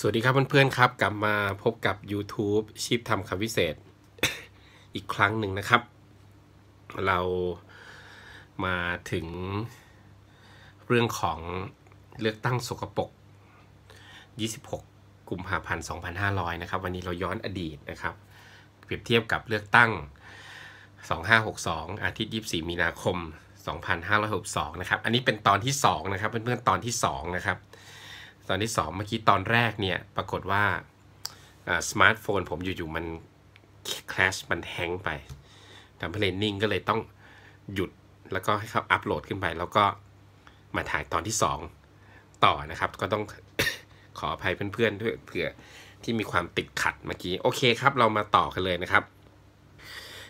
สวัสดีครับเพื่อนๆครับ กลับมาพบกับ YouTube ชีพทำคำวิเศษ อีกครั้งหนึ่งนะครับ เรามาถึงเรื่องของเลือกตั้งสกปรก26 กุมภาพันธ์ 2500 นะครับ วันนี้เราย้อนอดีตนะครับ เปรียบเทียบกับเลือกตั้ง 2562 อาทิตย์ 24 มีนาคม 2562 นะครับ อันนี้เป็นตอนที่ 2 นะครับ เพื่อนๆ ตอนที่ 2 นะครับ ตอนที่ 2 เมื่อกี้ตอนแรกเนี่ยปรากฏว่าสมาร์ทโฟนผมอยู่ๆมันคลาชมันแฮงไปทำให้เลนนิ่งก็เลยต้องหยุดแล้วก็ให้เขาอัปโหลดขึ้นไป แล้วก็มาถ่ายตอนที่ 2 ต่อนะครับ ก็ต้องขออภัยเพื่อนๆด้วยเผื่อที่มีความติดขัดเมื่อกี้ โอเคครับ เรามาต่อกันเลยนะครับ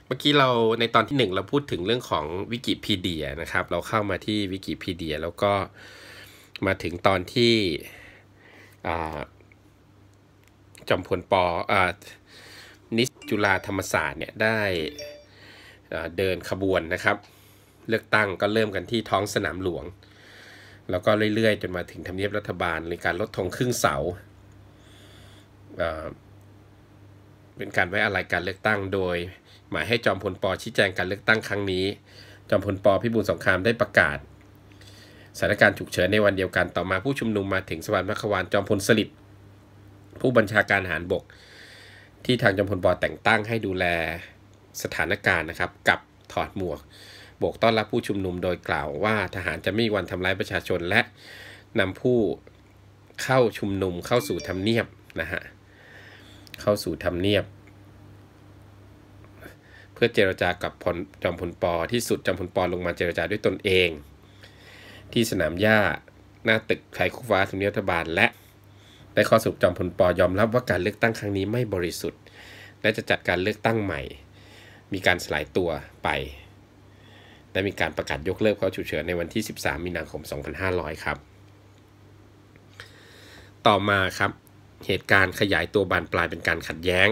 เมื่อกี้เราในตอนที่ 1 เราพูดถึงเรื่องของวิกิพีเดียนะครับ เราเข้ามาที่วิกิพีเดียแล้วก็มาถึงตอนที่ จอมพลปอนิสจุฬาธรรมศาสตร์เนี่ยได้เดินขบวนนะครับ เลือกตั้งก็เริ่มกันที่ท้องสนามหลวง แล้วก็เรื่อยๆ จนมาถึงทำเนียบรัฐบาลในการลดธงครึ่งเสาเป็นการไว้อะไรการเลือกตั้งโดย หมายให้จอมพลปชี้แจงการเลือกตั้งครั้งนี้ จอมพลปพิบูลสงครามได้ประกาศ สถานการณ์ฉุกเฉินในวันเดียวกันต่อมาผู้ชุมนุมมาถึงสวรรค์มควานจอมพลสฤษดิ์ผู้บัญชาการทหารบก ที่ทางจอมพลปแต่งตั้งให้ดูแลสถานการณ์นะครับ กับถอดหมวกบกต้อนรับผู้ชุมนุมโดยกล่าวว่าทหารจะไม่มีวันทำร้ายประชาชนและนำผู้เข้าชุมนุมเข้าสู่ทำเนียบนะฮะเข้าสู่ทำเนียบ เพื่อเจรจากับพลจอมพลปอที่สุดจอมพลปอลงมาเจรจาด้วยตนเอง ที่สนามหญ้าหน้าตึกไทยคู่ฟ้าสมเนียรัฐบาลและได้ข้อสรุปจอมพลปอยอมรับว่าการเลือกตั้งครั้งนี้ไม่บริสุทธิ์ และจะจัดการเลือกตั้งใหม่ มีการสลายตัวไป และมีการประกาศยกเลิกเขาฉุกเฉินในวันที่ 13 มีนาคม 2500 ครับ ต่อมาครับ เหตุการณ์ขยายตัวบานปลายเป็นการขัดแย้ง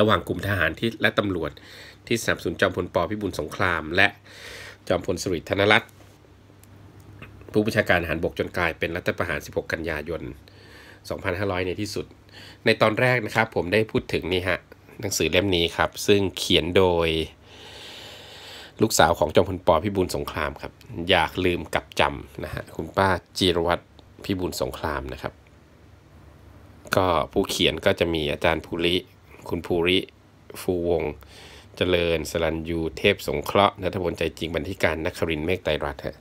ระหว่างกลุ่มทหารที่และตำรวจที่สนับสนุนจอมพลปพิบูลสงคราม และจอมพลสฤษดิ์ธนรัตน์ ผู้บัญชาการทหารบกจนกลายเป็นรัฐประหาร 16 กันยายน 2500 ในที่สุด ในตอนแรกนะครับผมได้พูดถึงนี่ฮะหนังสือเล่มนี้ครับ ซึ่งเขียนโดย ลูกสาวของจอมพลปอพิบูลสงครามครับ อยากลืมกับจำนะฮะคุณป้าจีรวัตรพิบูลสงครามนะครับ ก็ผู้เขียนก็จะมีอาจารย์ภูริ คุณภูริ ฟูวง เจริญ สรัญยู เทพสงเคราะห์นัทพลใจจริงบันทิการนักครินเมฆไตรรัตน์ฮะ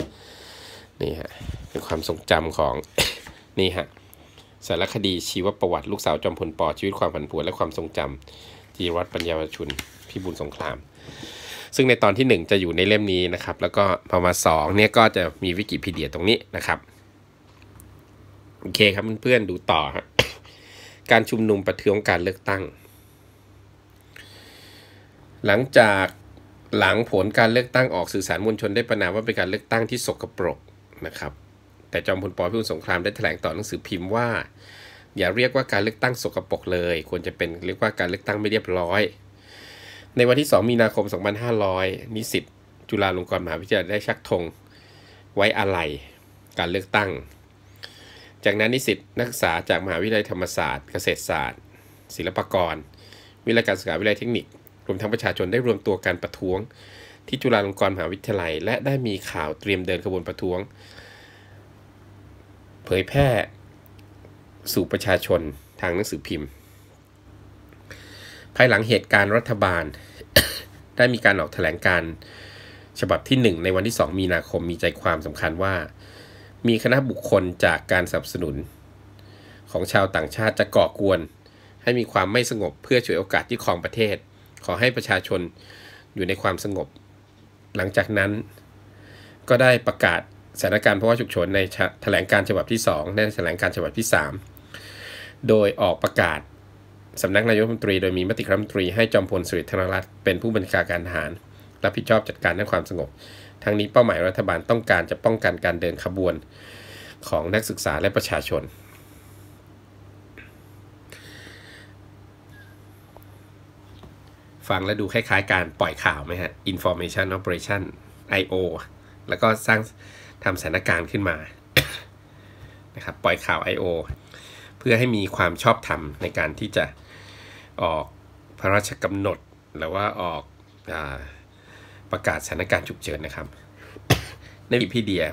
นี่ฮะเป็นความทรงจำของนี่ฮะสารคดีชีวประวัติลูกสาวจอมพลปอชีวิตความผันผวนและความทรงจำจีรัตปัญญาวชุนพิบูลสงคราม ซึ่งในตอนที่ 1 จะอยู่ในเล่มนี้นะครับ แล้วก็พอมา2เนี่ยก็จะมีวิกิพีเดียตรงนี้นะครับโอเคครับเพื่อนๆดูต่อฮะการชุมนุมประท้วงการเลือกตั้ง หลังจากหลังผลการเลือกตั้งออกสื่อสารมวลชนได้ประนามว่าเป็นการเลือกตั้งที่สกปรก นะครับ แต่จอมพลปพิบูลสงครามได้แถลงต่อหนังสือพิมพ์ว่า อย่าเรียกว่าการเลือกตั้งสกปรกเลย ควรจะเป็นเรียกว่าการเลือกตั้งไม่เรียบร้อย ในวันที่ 2 มีนาคม 2500 นิสิตจุฬาลงกรณ์มหาวิทยาลัยได้ชักธงไว้อาลัยการเลือกตั้ง จากนั้นนิสิตนักศึกษาจากมหาวิทยาลัยธรรมศาสตร์ เกษตรศาสตร์ ศิลปากร วิทยาการศึกษาวิทยาลัยเทคนิค รวมทั้งประชาชนได้รวมตัวการประท้วง ที่จุฬาลงกรณ์มหาวิทยาลัย และได้มีข่าวเตรียมเดินขบวนประท้วง เผยแพร่สู่ประชาชนทางหนังสือพิมพ์ ภายหลังเหตุการณ์รัฐบาล ได้มีการออกแถลงการฉบับที่ 1 ในวันที่ 2 มีนาคมมีใจความสำคัญว่า มีคณะบุคคลจากการสนับสนุน ของชาวต่างชาติจะก่อกวน ให้มีความไม่สงบเพื่อช่วยโอกาสที่ครองประเทศ ขอให้ประชาชนอยู่ในความสงบ หลังจากนั้น ก็ได้ประกาศสถานการณ์ภาวะฉุกเฉินในแถลงการฉบับที่ 2 ในแถลงการฉบับที่ 3 โดยออกประกาศสำนักนายกรัฐมนตรี โดยมีมติคณะรัฐมนตรีให้จอมพลสฤษดิ์ธนรัตน์เป็นผู้บัญชาการทหาร รับผิดชอบจัดการด้านความสงบ ทั้งนี้เป้าหมายรัฐบาลต้องการจะป้องกันการเดินขบวนของนักศึกษาและประชาชน ฟังแล้วดูคล้ายๆ การปล่อยข่าวไหมฮะ information operation IO แล้วก็สร้างทำสถานการณ์ขึ้นมานะครับปล่อยข่าว I.O. เพื่อให้มีความชอบธรรมในการที่จะออกพระราชกำหนด หรือว่าออกอประกาศสถานการณ์ฉุกเฉินนะครับ ในวิพีเดีย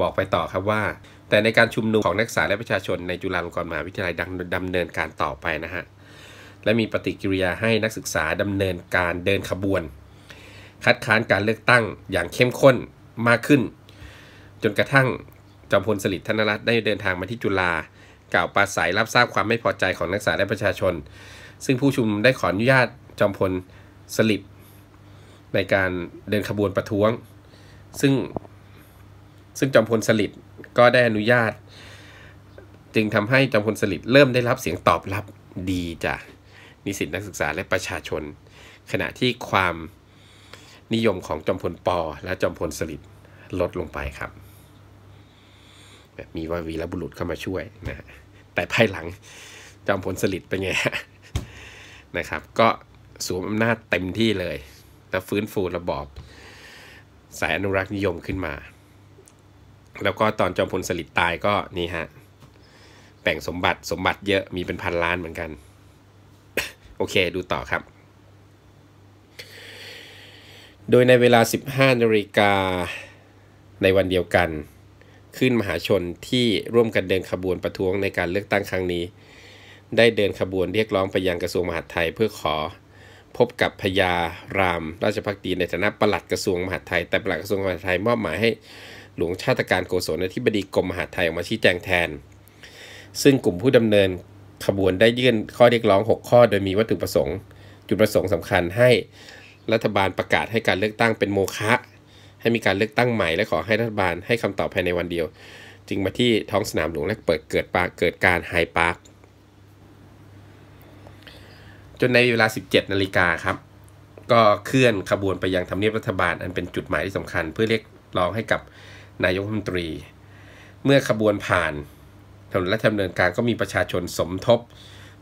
บอกไปต่อครับว่า แต่ในการชุมนุมของนักศึกษาและประชาชนในจุฬาลงกรณ์มหาวิทยาลัยดำเนินการต่อไปนะฮะ และมีปฏิกิริยาให้นักศึกษาดำเนินการเดินขบวน คัดค้านการเลือกตั้งอย่างเข้มข้นมากขึ้น จนกระทั่งจอมพลสฤษดิ์ธนรัตน์ได้เดินทางมาที่จุฬากล่าวปราศัยรับทราบความไม่พอใจของนักศึกษาและประชาชน ซึ่งผู้ชุมนุมได้ขออนุญาตจอมพลสฤษดิ์ในการเดินขบวนประท้วง ซึ่งซึ่งจอมพลสฤษดิ์ก็ได้อนุญาต จึงทำให้จอมพลสฤษดิ์เริ่มได้รับเสียงตอบรับดีจาก นิสิตนักศึกษาและประชาชน ขณะที่ความนิยมของจอมพลปอและจอมพลสฤษดิ์ลดลงไปครับ แบบมีว่าวีรบุรุษเข้ามาช่วยนะแต่ภายหลังจอมพลสฤษดิ์เป็นไงนะครับ ก็สวมอำนาจเต็มที่เลย แล้วฟื้นฟูระบอบ สายอนุรักษ์นิยมขึ้นมา แล้วก็ตอนจอมพลสฤษดิ์ตายก็นี่ฮะแบ่งสมบัติสมบัติเยอะมีเป็นพันล้านเหมือนกัน โอเค ดูต่อครับ โดยในเวลา 15นาฬิกาในวันเดียวกัน ขึ้นมหาชนที่ร่วมกันเดินขบวนประท้วงในการเลือกตั้งครั้งนี้ ได้เดินขบวนเรียกร้องไปยังกระทรวงมหาดไทยเพื่อขอพบกับพญารามราชพักดีในฐานะปลัดกระทรวงมหาดไทย แต่ปลัดกระทรวงมหาดไทยมอบหมายให้หลวงชาติการโกศลอธิบดีกรมมหาดไทยออกมาชี้แจงแทน ซึ่งกลุ่มผู้ดำเนิน ขบวนได้ยื่นข้อเรียกร้อง 6 ข้อ โดยมีวัตถุประสงค์ จุดประสงค์สำคัญให้รัฐบาลประกาศให้การเลือกตั้งเป็นโมฆะให้มีการเลือกตั้งใหม่และขอให้รัฐบาลให้คำตอบภายในวันเดียว จึงมาที่ท้องสนามหลวงและเปิดเกิดปาเกิดการไฮปาร์คจนในเวลา 17 นาฬิกาครับ ก็เคลื่อนขบวนไปยังทำเนียบรัฐบาลอันเป็นจุดหมายที่สำคัญ เพื่อเรียกร้องให้กับนายกรัฐมนตรี เมื่อขบวนผ่าน ถนนและดำเนินการก็มีประชาชนสมทบ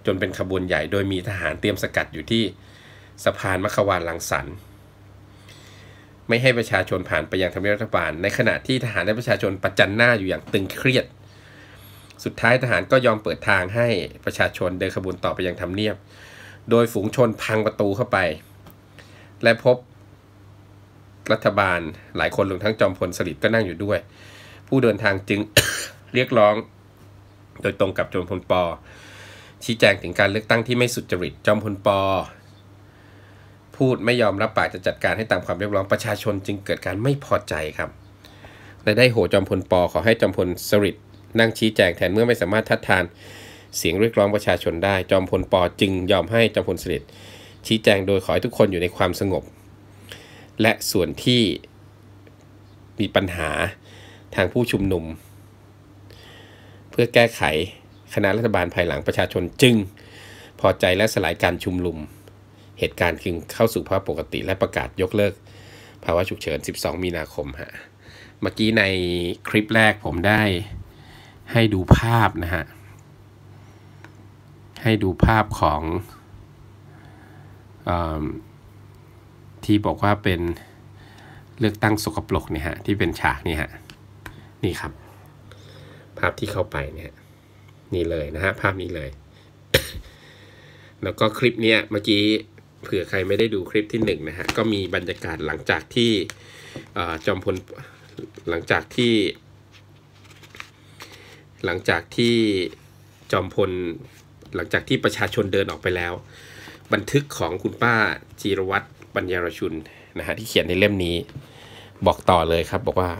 จนเป็นขบวนใหญ่ โดยมีทหารเตรียมสกัดอยู่ที่สะพานมัขวานลังสรรค์ไม่ให้ประชาชนผ่านไปยังทำเนียบรัฐบาล ในขณะที่ทหารและประชาชนประจันหน้าอยู่อย่างตึงเครียด สุดท้ายทหารก็ยอมเปิดทางให้ประชาชนเดินขบวนต่อไปยังทำเนียบ โดยฝูงชนพังประตูเข้าไป และพบรัฐบาลหลายคนรวมทั้งจอมพลสฤษดิ์ก็นั่งอยู่ด้วย ผู้เดินทางจึงเรียกร้อง โดยตรงกับจอมพลปอชี้แจงถึงการเลือกตั้งที่ไม่สุจริตจอมพลปอพูดไม่ยอมรับปากจะจัดการให้ตามความเรียกร้องประชาชนจึงเกิดการไม่พอใจครับและได้โหจอมพลปอขอให้จอมพลสฤษดิ์นั่งชี้แจงแทนเมื่อไม่สามารถทัดทานเสียงเรียกร้องประชาชนได้ จอมพลปอจึงยอมให้จอมพลสฤษดิ์ชี้แจงโดยขอให้ทุกคนอยู่ในความสงบ และส่วนที่มีปัญหาทางผู้ชุมนุม เพื่อแก้ไขคณะรัฐบาลภายหลังประชาชนจึง พอใจและสลายการชุมนุม เหตุการณ์คือเข้าสู่ภาวะปกติและประกาศยกเลิก ภาวะฉุกเฉิน 12 มีนาคมฮะเมื่อกี้ในคลิปแรกผมได้ให้ดูภาพนะฮะ ให้ดูภาพของอที่บอกว่าเป็นเลือกตั้งสกปรกเนี่ยฮะ ที่เป็นฉากนี่ฮะ นี่ครับาพที่เข้าไปเนี่ยนี่เลยนะฮะภาพนี้เลย แล้วก็คลิปเนี้ยเมื่อกี้เผื่อใครไม่ได้ดูคลิปที่หนึ่งนะฮะก็มีบรรยากาศหลังจากที่จอมพลหลังจากที่ หลังจากที่จอมพลหลังจากที่ประชาชนเดินออกไปแล้ว บันทึกของคุณป้าจีรวัตรปัญญารชุนนะฮะที่เขียนในเล่มนี้บอกต่อเลยครับ บอกว่า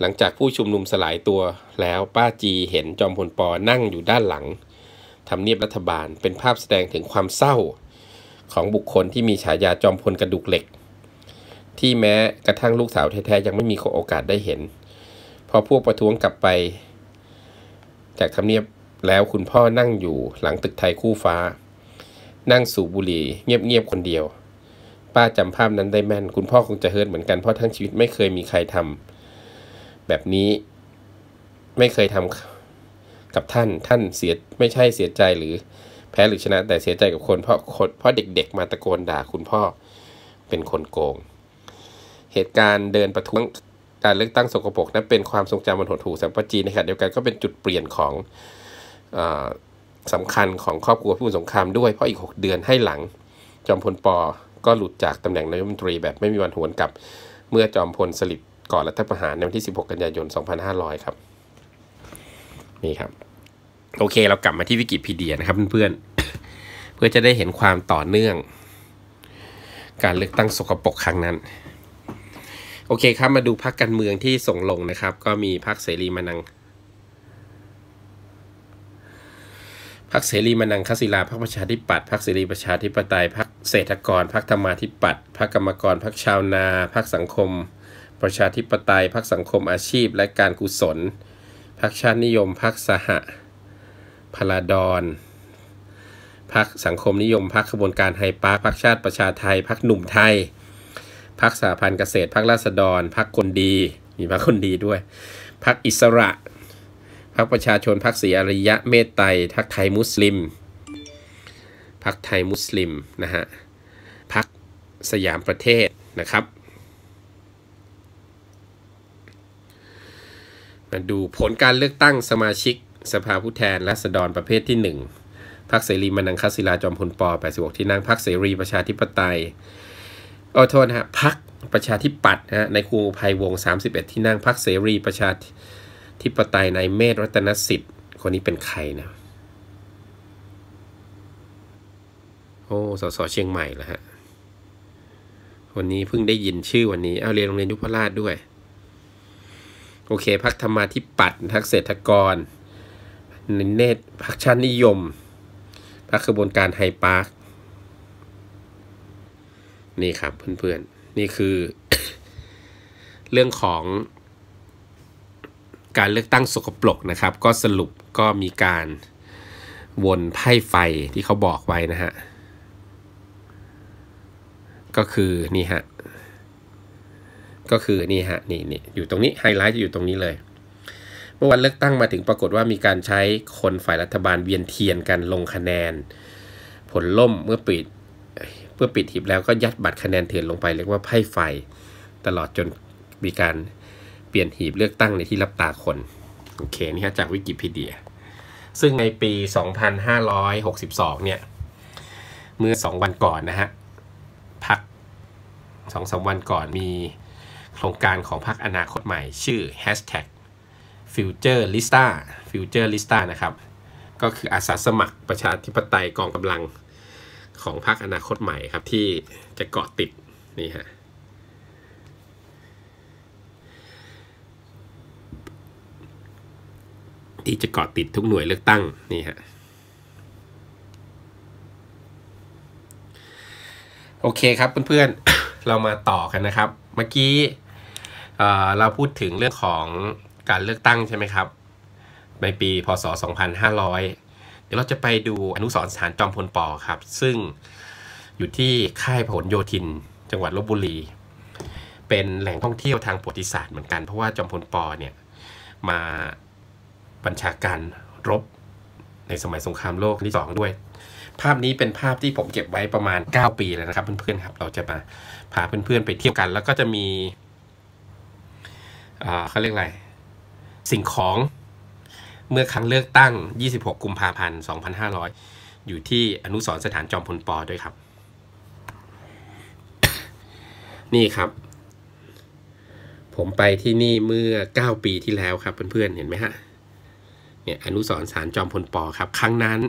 หลังจากผู้ชุมนุมสลายตัวแล้วป้าจีเห็นจอมพลปอนั่งอยู่ด้านหลังทำเนียบรัฐบาลเป็นภาพแสดงถึงความเศร้า ของบุคคลที่มีฉายาจอมพลกระดูกเหล็ก ที่แม้กระทั่งลูกสาวแท้ๆยังไม่มีโอกาสได้เห็น พอพวกประท้วงกลับไป จากทำเนียบแล้วคุณพ่อนั่งอยู่หลังตึกไทยคู่ฟ้า นั่งสูบบุหรี่เงียบๆคนเดียว ป้าจำภาพนั้นได้แม่น คุณพ่อคงจะเฮิร์ตเหมือนกันเพราะทั้งชีวิตไม่เคยมีใครทำ แบบนี้ไม่เคยทำกับท่านท่านเสียไม่ใช่เสียใจหรือแพ้หรือชนะแต่เสียใจกับคนเพราะคนเพราะเด็กๆ มาตะโกนด่าคุณพ่อเป็นคนโกง เหตุการณ์เดินประท้วงการเลือกตั้งสกปรกนั้นเป็นความทรงจำมันหดหู่สัมปจีนะครับเดียวกันก็เป็นจุดเปลี่ยนของอสำคัญของครอบครัวผู้สงครามด้วยเพราะอีก 6 เดือนให้หลัง จอมพลปอก็หลุดจากตำแหน่งนายกรัฐมนตรีแบบไม่มีวันหวนกลับ เมื่อจอมพลสลิด ก่อนรัฐประหารในวันที่ 16 กันยายน 2500 ครับ นี่ครับ โอเค เรากลับมาที่วิกิพีเดียนะครับเพื่อนๆ เพื่อจะได้เห็นความต่อเนื่อง การเลือกตั้งสกปรกครั้งนั้น โอเคครับ มาดูพรรคการเมืองที่ส่งลงนะครับ ก็มีพรรคเสรีมานังพรรคเสรีมานังคศิลาพรรคประชาธิปัตย์พรรคเสรีประชาธิปไตยพรรคเศรษฐกรพรรคธรรมาธิปัตย์พรรคกรรมกรพรรคชาวนาพรรคสังคม ประชาธิปไตยพรรคสังคมอาชีพ และการกุศลพรรคชาตินิยมพรรคสหพลาดอนพรรคสังคมนิยมพรรคขบวนการไฮปาร์คพรรคชาติประชาไทยพรรคหนุ่มไทยพรรคสหพันธ์เกษตรพรรคราษฎรพรรคคนดีมีพรรคคนดีด้วยพรรคอิสระพรรคประชาชนพรรคศรีอริยะเมตไตรพรรคไทยมุสลิมพรรคไทยมุสลิมนะฮะพรรคสยามประเทศนะครับ มาดูผลการเลือกตั้งสมาชิก สภาผู้แทนราษฎรประเภทที่ 1พรรคเสรีมานังคศิลาจอมพลป 86 ที่นั่งพรรคเสรีประชาธิปไตยโอ้โทษนะฮะพรรคประชาธิปัตย์นะฮะในครูภัยวงศ์31 ที่นั่งพรรคเสรีประชาธิปไตยในเมธรัตนสิทธิ์ คนนี้เป็นใครนะโอ้สสเชียงใหม่แล้วฮะวันนี้เพิ่งได้ยินชื่อวันนี้ เอาเรียนโรงเรียนยุพราชด้วย โอเคพักธรรมาธิปัตย์พักเศรษฐกรเนตพักชาตินิยมพักกระบวนการไฮปาร์คนี่ครับเพื่อนๆ นี่คือ เรื่องของ การเลือกตั้งสกปรกนะครับ ก็สรุปก็มีการวนไพ่ไฟที่เขาบอกไว้นะฮะ ก็คือนี่ฮะ ก็คือนี่ฮะนี่นี่อยู่ตรงนี้ไฮไลท์จะอยู่ตรงนี้เลย เมื่อวันเลือกตั้งมาถึงปรากฏว่ามีการใช้คนฝ่ายรัฐบาลเวียนเทียนกันลงคะแนน ผลล่มเมื่อปิดเพื่อปิดหีบแล้วก็ยัดบัตรคะแนนเถื่อนลงไปเรียกว่าไพ่ไฟ ตลอดจนมีการเปลี่ยนหีบเลือกตั้งในที่รับตาคนโอเคนี่ฮะจากวิกิพีเดีย ซึ่งในปี 2562 เนี่ย เมื่อ 2 วันก่อนนะฮะพักสองสาวันก่อนมี โครงการของพรรคอนาคตใหม่ ชื่อ hashtag future lista future lista นะครับ ก็คืออาสาสมัครประชาธิปไตยกองกำลังของพรรคอนาคตใหม่ครับ ที่จะเกาะติดนี่ฮะที่จะเกาะติดทุกหน่วยเลือกตั้งนี่ฮะโอเคครับเพื่อนๆ เรามาต่อกันนะครับ เมื่อกี้ เราพูดถึงเรื่องของการเลือกตั้งใช่ไหมครับ ในปีพศ 2500 เดี๋ยวเราจะไปดูอนุสรณ์สถานจอมพลปอครับ ซึ่งอยู่ที่ค่ายพหลโยธิน จังหวัดลบบุรี เป็นแหล่งท่องเที่ยวทางประวัติศาสตร์เหมือนกัน เพราะว่าจอมพลปอเนี่ยมาบัญชาการรบในสมัยสงครามโลกที่สองด้วย ภาพนี้เป็นภาพที่ผมเก็บไว้ประมาณ 9 ปีแล้วนะครับ เพื่อนๆครับ เราจะมาพาเพื่อนๆไปเที่ยวกัน แล้วก็จะมี เขาเรียกอะไรสิ่งของเมื่อครั้งเลือกตั้ง 26 กุมภาพันธ์ 2500 อยู่ที่อนุสรสถานจอมพลปอด้วยครับ นี่ครับ ผมไปที่นี่เมื่อ 9 ปีที่แล้วครับเพื่อนๆ เห็นไหมฮะ เนี่ยอนุสรสารจอมพลปอครับ ครั้งนั้น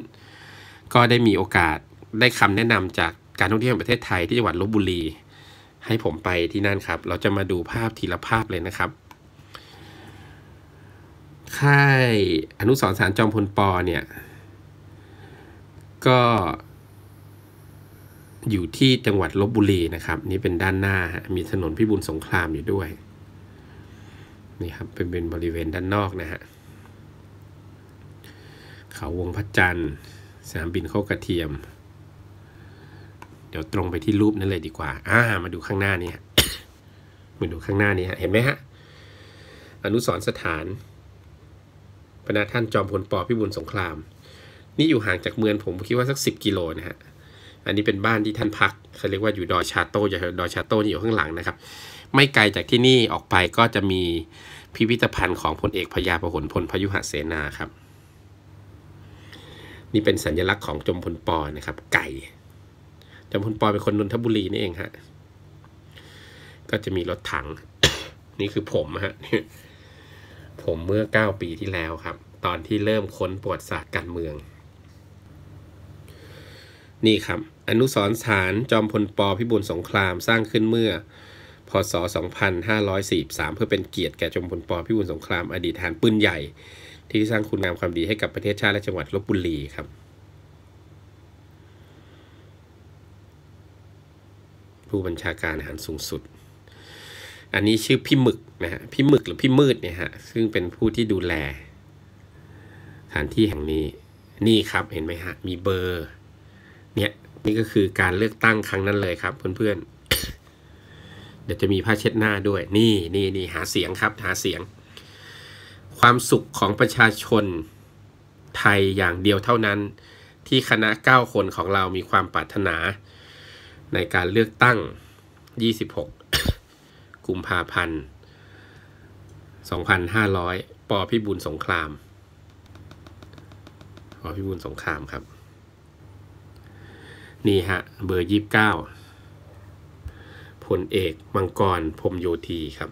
ก็ได้มีโอกาสได้คำแนะนำจากการท่องเที่ยวแห่งประเทศไทยที่จังหวัดลบบุรี ให้ผมไปที่นั่นครับ เราจะมาดูภาพทีละภาพเลยนะครับ ค่ายอนุสรสารจอมพลปอเนี่ย ก็อยู่ที่จังหวัดลบบุรีนะครับ นี่เป็นด้านหน้า มีถนนพิบูลสงครามอยู่ด้วยนี่ครับเป็นเป็นบริเวณด้านนอกนะฮะเขาวงพระจันทร์สนามบินโคกระเทียม เดี๋ยวตรงไปที่รูปนั้นเลยดีกว่าอ่ามาดูข้างหน้านี้มาดูข้างหน้านี้เห็นไหมฮะอนุสรสถาน พระท่านจอมพลปอพิบูลสงคราม นี่อยู่ห่างจากเมืองผมคิดว่าสักสิบกิโลนะฮะอันนี้เป็นบ้านที่ท่านพักเขาเรียกว่าอยู่ดอยชาโต้อยู่ดอยชาโต้นี่อยู่ข้างหลังนะครับ ไม่ไกลจากที่นี่ออกไปก็จะมีพิพิธภัณฑ์ของพลเอกพญาพหลพลพยุหเสนาครับ นี่เป็นสัญลักษณ์ของจอมพลปอนะครับ ไก่จอมพลปอเป็นคนนนทบุรีนี่เองฮะก็จะมีรถถัง นี่คือผมฮะ ผมเมื่อเก้าปีที่แล้วครับ ตอนที่เริ่มค้นประวัติศาสตร์การเมือง นี่ครับ อนุสรสถานจอมพลปพิบูลสงครามสร้างขึ้นเมื่อ พศ 2543 เพื่อเป็นเกียรติแก่จอมพลปพิบูลสงคราม อดีตทหารปืนใหญ่ ที่สร้างคุณงามความดีให้กับประเทศชาติและจังหวัดลบบุรีครับผู้บัญชาการอาหารสูงสุด อันนี้ชื่อพี่หมึกนะฮะพี่หมึกหรือพี่มืดเนี่ยฮะซึ่งเป็นผู้ที่ดูแลสถานที่แห่งนี้นี่ครับเห็นไหมฮะมีเบอร์ เนี่ยนี่ก็คือการเลือกตั้งครั้งนั้นเลยครับเพื่อนๆเดี๋ยวจะมีผ้าเช็ดหน้าด้วย นี่นี่นี่หาเสียงครับหาเสียง ความสุขของประชาชนไทยอย่างเดียวเท่านั้น ที่คณะ 9 คนของเรามีความปรารถนา ในการเลือกตั้ง 26 กุมภาพันธ์ 2,500 ปอพิบูลสงคราม ปอพิบูลสงครามครับ นี่ฮะ เบอร์ยี่สิบเก้าพลเอกมังกรพรมโยธีครับ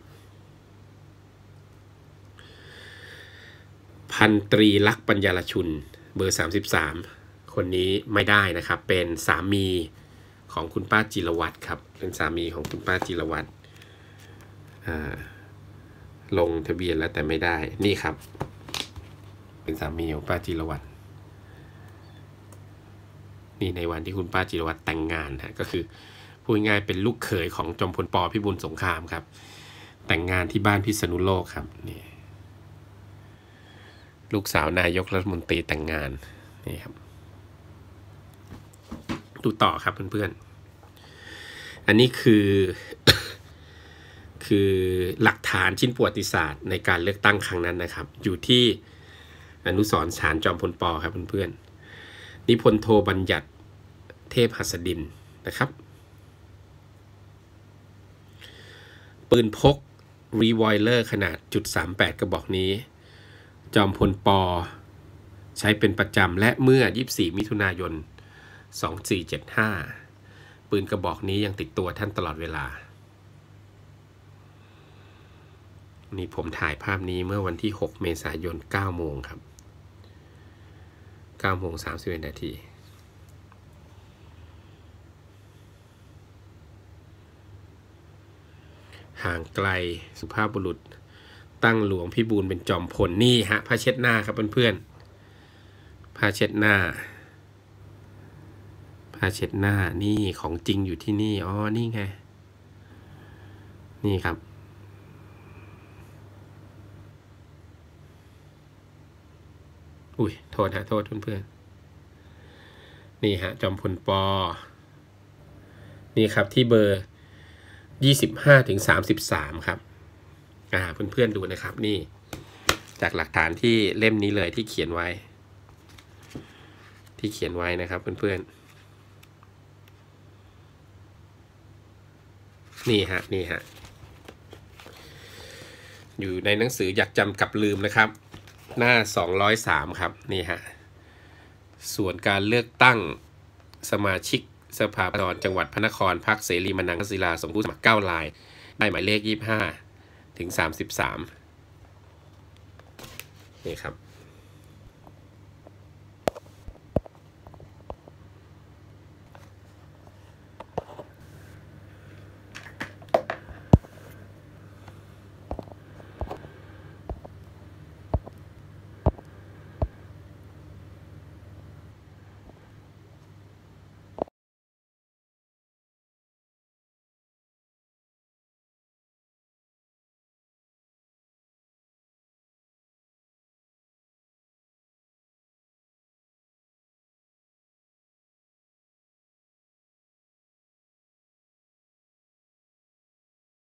พันตรีลักษ์ปัญญาลชุน เบอร์สามสิบสามคนนี้ไม่ได้นะครับ เป็นสามีของคุณป้าจิรวัตรครับ เป็นสามีของคุณป้าจิรวัตร ลงทะเบียนแล้วแต่ไม่ได้นี่ครับ เป็นสามีของป้าจิรวัตรนี่ในวันที่คุณป้าจิรวัตรแต่งงานฮะก็คือพูดง่ายเป็นลูกเขยของจอมพลปพิบูลสงครามครับ แต่งงานที่บ้านพิษณุโลกครับนี่ลูกสาวนายกรัฐมนตรีแต่งงานนี่ครับดูต่อครับเพื่อนๆ อันนี้คือ คือหลักฐานชิ้นประวัติศาสตร์ในการเลือกตั้งครั้งนั้นนะครับ อยู่ที่อนุสรสานจอมพลปอครับเพื่อนๆนิพนธ์โทบัญญัติเทพหัสดินนะครับ ปืนพกรีวอยเลอร์ขนาดจุด38 กระบอกนี้ จอมพลปอ ใช้เป็นประจำและเมื่อ 24 มิถุนายน 2475 ปืนกระบอกนี้ยังติดตัวท่านตลอดเวลา นี่ผมถ่ายภาพนี้เมื่อวันที่ 6 เมษายน 9 โมงครับ 9 โมง 31 นาที ห่างไกลสุภาพบุรุษ ตั้งหลวงพิบูลเป็นจอมพลนี่ฮะผ้าเช็ดหน้าครับเพื่อนๆผ้าเช็ดหน้าผ้าเช็ดหน้านี่ของจริงอยู่ที่นี่ อ๋อ นี่ไง นี่ครับ อุ้ยโทษฮะโทษเพื่อนๆนี่ฮะจอมพลปอ นี่ครับที่เบอร์ยี่สิบห้าถึงสามสิบสามครับ อ่าเพื่อนๆดูนะครับนี่ จากหลักฐานที่เล่มนี้เลยที่เขียนไว้ ที่เขียนไว้นะครับเพื่อนๆนี่ฮะ นี่ฮะ อยู่ในหนังสืออยากจำกับลืมนะครับ หน้าสองร้อยสามครับ นี่ฮะ ส่วนการเลือกตั้งสมาชิกสภาผู้แทนจังหวัดพระนครพักเสรีมนังศิลาสมผู้สมัครเก้าลาย ได้หมายเลขยี่ห้าถึงสามสิบสามนี่ครับ